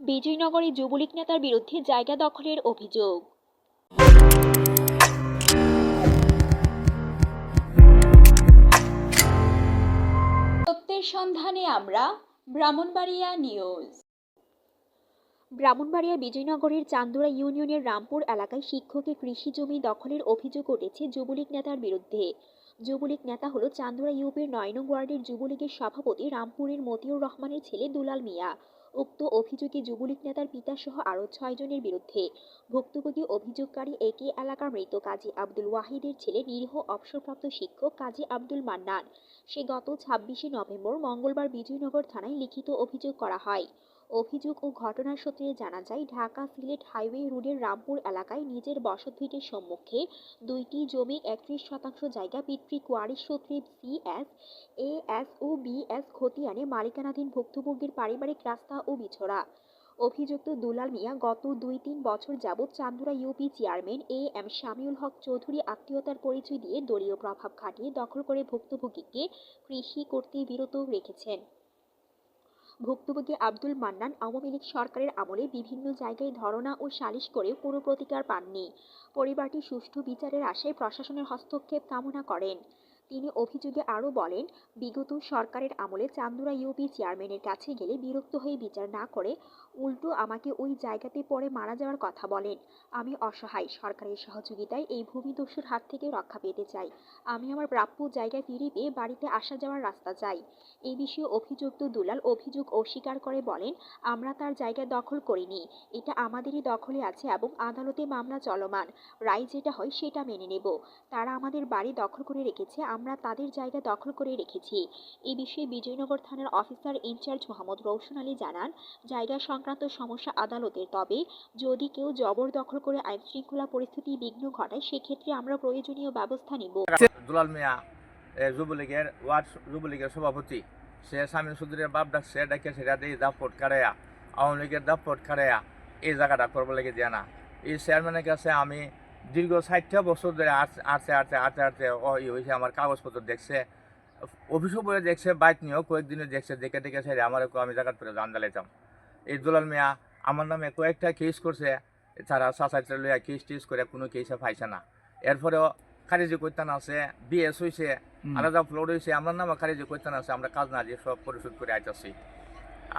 বিজয়নগরে যুবলীগ নেতার বিরুদ্ধে জায়গা দখলের অভিযোগ। সত্যের সন্ধানে আমরা ব্রাহ্মণবাড়িয়া নিউজ। ব্রাহ্মণবাড়িয়া বিজয়নগরের চান্দুরা ইউনিয়নের রামপুর এলাকায় শিক্ষকের কৃষি জমি দখলের অভিযোগ উঠেছে যুবলীগ নেতার বিরুদ্ধে। যুবলীগ নেতা হলো চান্দুরা ইউপির নয় নং ওয়ার্ডের যুবলীগের সভাপতি রামপুরের মতিউর রহমানের ছেলে দুলাল মিয়া। উক্ত অভিযোগে যুবলীগ নেতার পিতাসহ আরও ছয়জনের বিরুদ্ধে ভুক্তভোগী অভিযোগকারী একই এলাকার মৃত কাজী আব্দুল ওয়াহিদের ছেলে নিরীহ অবসরপ্রাপ্ত শিক্ষক কাজী আব্দুল মান্নান। সে গত ছাব্বিশে নভেম্বর মঙ্গলবার বিজয়নগর থানায় লিখিত অভিযোগ করা হয়। অভিযোগ ও ঘটনার সূত্রে জানা যায়, ঢাকা সিলেট হাইওয়ে রোডের রামপুর এলাকায় নিজের বসতভিটের সম্মুখে দুইটি জমি একত্রিশ শতাংশ জায়গা পিতৃ কোয়ারিশ সূত্রে সিএস এ এস ও বি এস খতিয়ানে মালিকানাধীন ভুক্তভোগীর পারিবারিক রাস্তা ও বিছড়া। অভিযুক্ত দুলাল মিয়া গত দুই তিন বছর যাবৎ Chandura UP chairman A M Shamiul Haque Chowdhury আত্মীয়তার পরিচয় দিয়ে দলীয় প্রভাব খাটিয়ে দখল করে ভুক্তভোগীকে কৃষি করতে বিরত রেখেছেন। ভুক্তভোগী আব্দুল মান্নান আওয়ামী লীগ সরকারের আমলে বিভিন্ন জায়গায় ধরনা ও সালিশ করে কোনো প্রতিকার পাননি। পরিবারটি সুষ্ঠু বিচারের আশায় প্রশাসনের হস্তক্ষেপ কামনা করেন। তিনি অভিযোগে আরও বলেন, বিগত সরকারের আমলে চান্দুরা ইউপি চেয়ারম্যানের কাছে গেলে বিরক্ত হয়ে বিচার না করে উল্টো আমাকে ওই জায়গাতে পড়ে মারা যাওয়ার কথা বলেন। আমি অসহায়, সরকারের সহযোগিতায় এই ভূমিদস্যুর হাত থেকে রক্ষা পেতে চাই। আমি আমার প্রাপ্য জায়গায় ফিরে পেয়ে বাড়িতে আসা যাওয়ার রাস্তা চাই। এই বিষয়ে অভিযুক্ত দুলাল অভিযোগ অস্বীকার করে বলেন, আমরা তার জায়গা দখল করিনি। এটা আমাদেরই দখলে আছে এবং আদালতে মামলা চলমান। রায় যেটা হয় সেটা মেনে নেব। তারা আমাদের বাড়ি দখল করে রেখেছে আমরা তাদের জায়গা দখল করে রেখেছি। এই বিষয়ে বিজয়নগর থানার officer in charge Mohammad Roushan Ali জানান, জায়গা সংক্রান্ত সমস্যা আদালতের, তবে যদি কেউ জবরদখল করে আইন শৃঙ্খলা পরিস্থিতি বিঘ্ন ঘটায়, সেক্ষেত্রে আমরা প্রয়োজনীয় ব্যবস্থা নিব। দুলাল মিয়া যুবলীগের ওয়ার্ড যুবলীগের সভাপতি। সে স্বামী সুদূরের বাপ ডাকছে ডাকে সেটা দিয়ে দাপট আওয়ামী লীগের দাপট কারাইয়া এই জায়গাটা করব লেগে দিয়ে না। এই চেয়ারম্যানের কাছে আমি দীর্ঘ ষাটটা বছর ধরে আসতে আসতে আসতে আসতে আসতে ও ই হয়েছে আমার কাগজপত্র দেখছে। অফিসও বলে দেখছে বাইক নিয়েও কয়েকদিনে দেখছে দেখে দেখে সেরে আমার আমি জায়গার পরে জান জ্বালাইতাম। এই দুলাল মিয়া আমার নামে কয়েকটা কেস করছে। তারা সাসাইতে লইয়া কেস টেস করে কোনো কেসে পাইছে না। এরপরেও খারিজি করতেন আছে বিএস হয়েছে আলাদা ফ্লোর হয়েছে আমার নামে খারিজি করতেন আছে আমরা কাজ না দিয়ে সব পরিশোধ করে আইতাছি।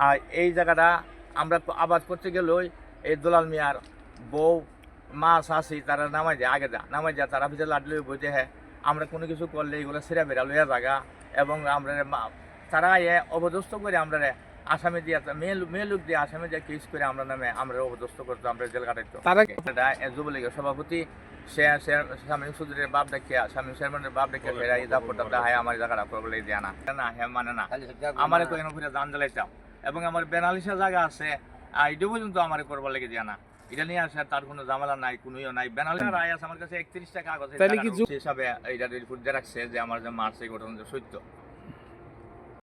আর এই জায়গাটা আমরা আবাদ করতে গেলেই এই দোলাল মিয়ার বউ মা শাশি তারা নামাই যায় আগে যা নামাই যায় তারা ভিতরে লাডলি বইতে হ্যাঁ। আমরা কোনো কিছু করলে এগুলো সেরা বেড়া লইয়া জায়গা এবং আমরা মা- তারা এ অবদস্ত করে আমরা আসামে দিয়ে মেয়ে মেয়ে লোক দিয়ে আসামে দিয়ে কেস করে আমরা নামে আমরা অবদস্ত করতো আমরা জেল কাটাইতো তারা- যুবলীগের সভাপতি সে সুদূরের বাপ দেখিয়া স্বামী চেয়ারম্যানের বাপ দেখিয়া সেরা এই দাপটটা দেখায় আমার জায়গাটা করবলে দিয়ে না। না হ্যাঁ মানে না। আমার তো এনে করে দান জ্বালাইতাম। এবং আমার বেনালিশা জায়গা আছে আর এটা পর্যন্ত আমার করবার লেগে দিয়া না। এটা নিয়ে আসে তার কোনো ঝামেলা নাই কোনো ইয়ে নাই বেনালিশা রায় আছে আমার কাছে একত্রিশ টাকা কাগজ হিসাবে এটা রাখছে যে আমার যে মার্চ এই ঘটনা যে সত্য।